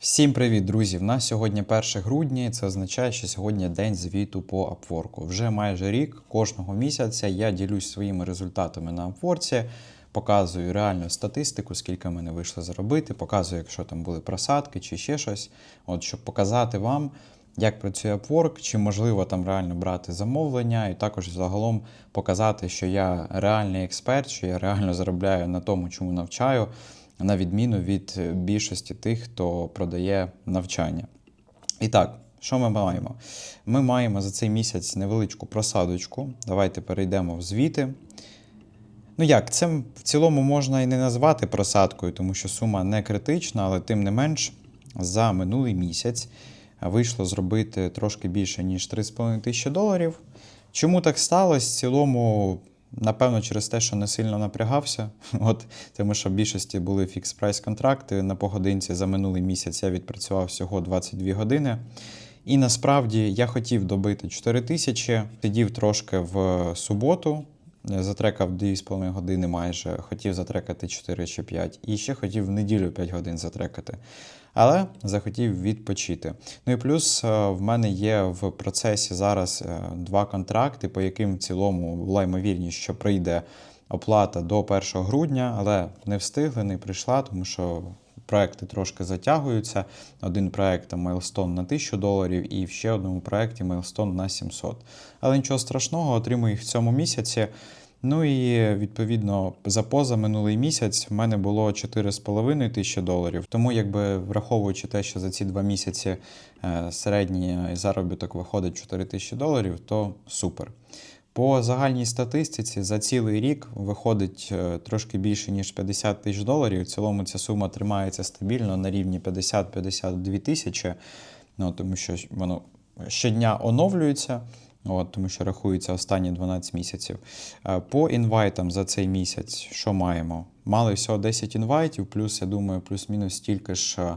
Всім привіт, друзі! В нас сьогодні 1 грудня, і це означає, що сьогодні день звіту по Upwork. Вже майже рік кожного місяця я ділюсь своїми результатами на Upwork, показую реальну статистику, скільки мене вийшло заробити, показую, якщо там були просадки чи ще щось. От щоб показати вам, як працює Upwork, чи можливо там реально брати замовлення, і також загалом показати, що я реальний експерт, що я реально заробляю на тому, чому навчаю на відміну від більшості тих, хто продає навчання. І так, що ми маємо? Ми маємо за цей місяць невеличку просадочку. Давайте перейдемо в звіти. Ну як, це в цілому можна і не назвати просадкою, тому що сума не критична, але тим не менш, за минулий місяць вийшло зробити трошки більше, ніж 3,5 тисячі доларів. Чому так сталося? В цілому Напевно, через те, що не сильно напрягався, от тому що в більшості були фікс прайс контракти. На погодинці за минулий місяць я відпрацював всього 22 години. І насправді я хотів добити 4 тисячі, сидів трошки в суботу, затрекав 2,5 години майже, хотів затрекати 4 чи 5, і ще хотів в неділю 5 годин затрекати. Але захотів відпочити. Ну і плюс е, в мене є в процесі зараз е, два контракти, по яким в цілому була ймовірність, що прийде оплата до 1 грудня, але не встигли, не прийшла, тому що проекти трошки затягуються. Один проект там Milestone на 1000 доларів, і в ще одному проекті Milestone на 700. Але нічого страшного, отримую їх в цьому місяці. Ну і відповідно за поза минулий місяць в мене було 4,5 тисячі доларів. Тому, якби враховуючи те, що за ці два місяці е, середній заробіток виходить 4 тисячі доларів, то супер. По загальній статистиці за цілий рік виходить е, трошки більше ніж 50 тисяч доларів. В цілому ця сума тримається стабільно на рівні 50-52 тисячі, ну тому що воно щодня оновлюється. От, Тому що рахується останні 12 місяців. Е, по інвайтам за цей місяць, що маємо? Мали всього 10 інвайтів, плюс, я думаю, плюс-мінус стільки ж е,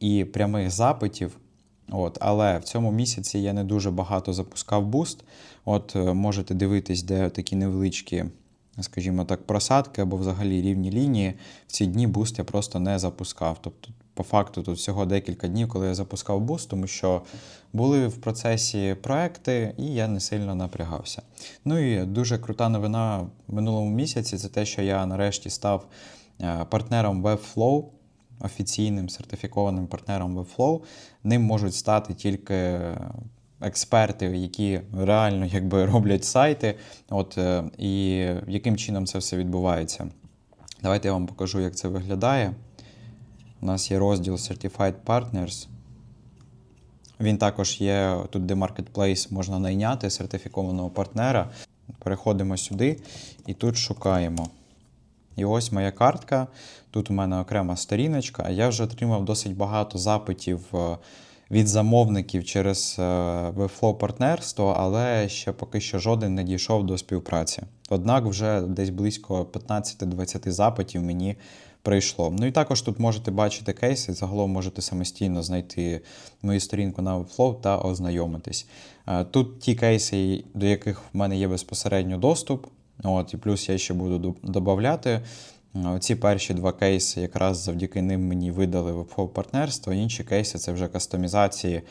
і прямих запитів. От, Але в цьому місяці я не дуже багато запускав буст. От е, Можете дивитись, де такі невеличкі, скажімо так, просадки або взагалі рівні лінії. В ці дні буст я просто не запускав. Тобто по факту тут всього декілька днів, коли я запускав буст, тому що були в процесі проекти, і я не сильно напрягався. Ну і дуже крута новина в минулому місяці це те, що я нарешті став е, партнером Webflow. Офіційним сертифікованим партнером Webflow. Ним можуть стати тільки експерти, які реально якби роблять сайти. От, е, І яким чином це все відбувається. Давайте я вам покажу, як це виглядає. У нас є розділ Certified Partners. Він також є тут, де Marketplace можна найняти сертифікованого партнера. Переходимо сюди і тут шукаємо. І ось моя картка. Тут у мене окрема сторіночка, а я вже отримав досить багато запитів е, від замовників через е, Webflow партнерство, але ще поки що жоден не дійшов до співпраці. Однак вже десь близько 15-20 запитів мені прийшло. Ну і також тут можете бачити кейси, загалом можете самостійно знайти мою сторінку на Webflow та ознайомитись. Е, тут ті кейси, до яких в мене є безпосередньо доступ. От, І плюс я ще буду додати. Ці перші два кейси, якраз завдяки ним мені видали Webflow партнерство. Інші кейси це вже кастомізації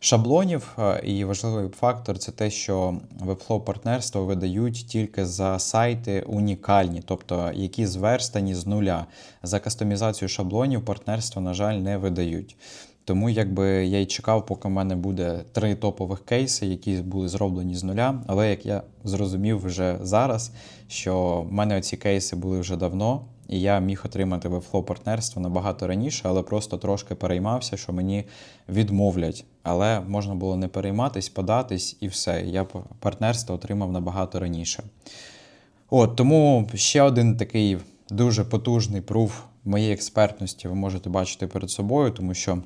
шаблонів. І важливий фактор це те, що Webflow партнерство видають тільки за сайти унікальні, тобто які зверстані з нуля. За кастомізацію шаблонів партнерство, на жаль, не видають. Тому якби я й чекав, поки в мене буде три топових кейси, які були зроблені з нуля. Але як я зрозумів вже зараз, що в мене ці кейси були вже давно, і я міг отримати Webflow партнерство набагато раніше, але просто трошки переймався, що мені відмовлять. Але можна було не перейматись, податись і все. Я партнерство отримав набагато раніше. От тому ще один такий дуже потужний пруф моєї експертності ви можете бачити перед собою, тому що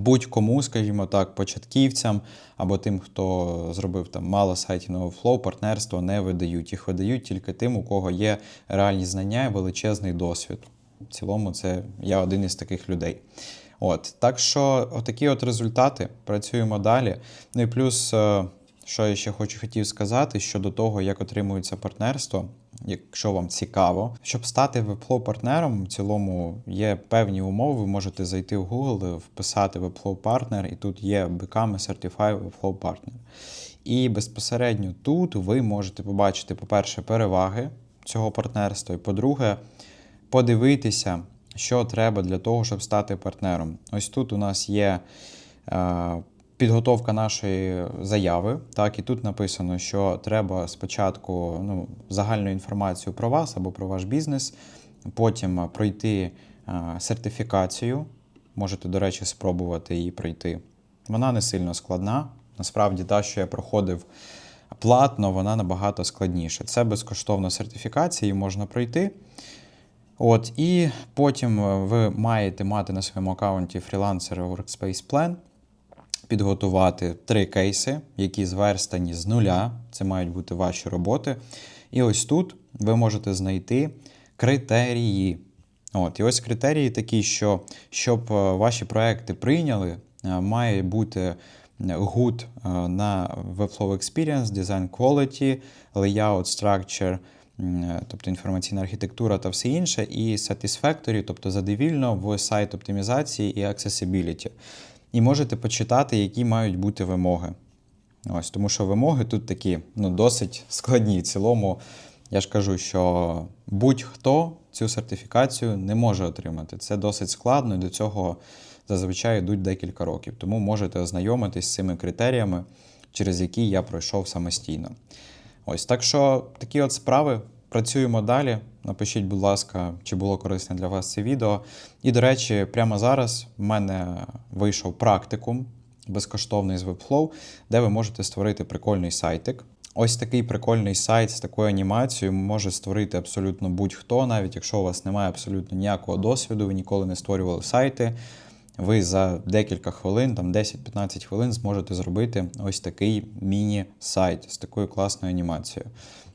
будь-кому, скажімо так, початківцям або тим, хто зробив там мало сайтів Overflow, партнерство не видають. Їх видають тільки тим, у кого є реальні знання і величезний досвід. В цілому, це я один із таких людей. От, Так що, отакі от результати. Працюємо далі. Ну і плюс, е, що я ще хочу хотів сказати щодо того, як отримується партнерство. Якщо вам цікаво. Щоб стати Webflow партнером, в цілому є певні умови. Ви можете зайти в Google, вписати Webflow Partner, і тут є Become Certified Webflow Partner. І безпосередньо тут ви можете побачити, по-перше, переваги цього партнерства, і по-друге, подивитися, що треба для того, щоб стати партнером. Ось тут у нас є е, підготовка нашої заяви. Так, і тут написано, що треба спочатку ну, загальну інформацію про вас або про ваш бізнес, потім пройти сертифікацію. Можете, до речі, спробувати її пройти. Вона не сильно складна. Насправді, та, що я проходив платно, вона набагато складніша. Це безкоштовна сертифікація, її можна пройти. От, і потім ви маєте мати на своєму аккаунті фрілансера Workspace Plan, підготувати три кейси, які зверстані з нуля. Це мають бути ваші роботи. І ось тут ви можете знайти критерії. От, і ось критерії такі, що щоб е, ваші проекти прийняли, е, має бути е, на Webflow Experience, Design Quality, Layout, Structure, тобто інформаційна архітектура та все інше, і Satisfactory, тобто задовільно в сайт оптимізації і Accessibility. І можете почитати, які мають бути вимоги. Ось, тому що вимоги тут такі ну, досить складні. В цілому, я ж кажу, що будь-хто цю сертифікацію не може отримати. Це досить складно, і до цього зазвичай йдуть декілька років. Тому можете ознайомитись з цими критеріями, через які я пройшов самостійно. Ось так що такі от справи. Працюємо далі. Напишіть, будь ласка, чи було корисне для вас це відео. І, до речі, прямо зараз в мене вийшов практикум безкоштовний з Webflow, де ви можете створити прикольний сайтик. Ось такий прикольний сайт з такою анімацією може створити абсолютно будь-хто, навіть якщо у вас немає абсолютно ніякого досвіду, ви ніколи не створювали сайти. Ви за декілька хвилин, там 10-15 хвилин, зможете зробити ось такий міні-сайт з такою класною анімацією.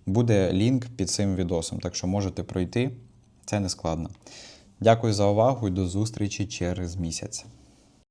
Буде лінк під цим відосом, так що можете пройти. Це не складно. Дякую за увагу і до зустрічі через місяць.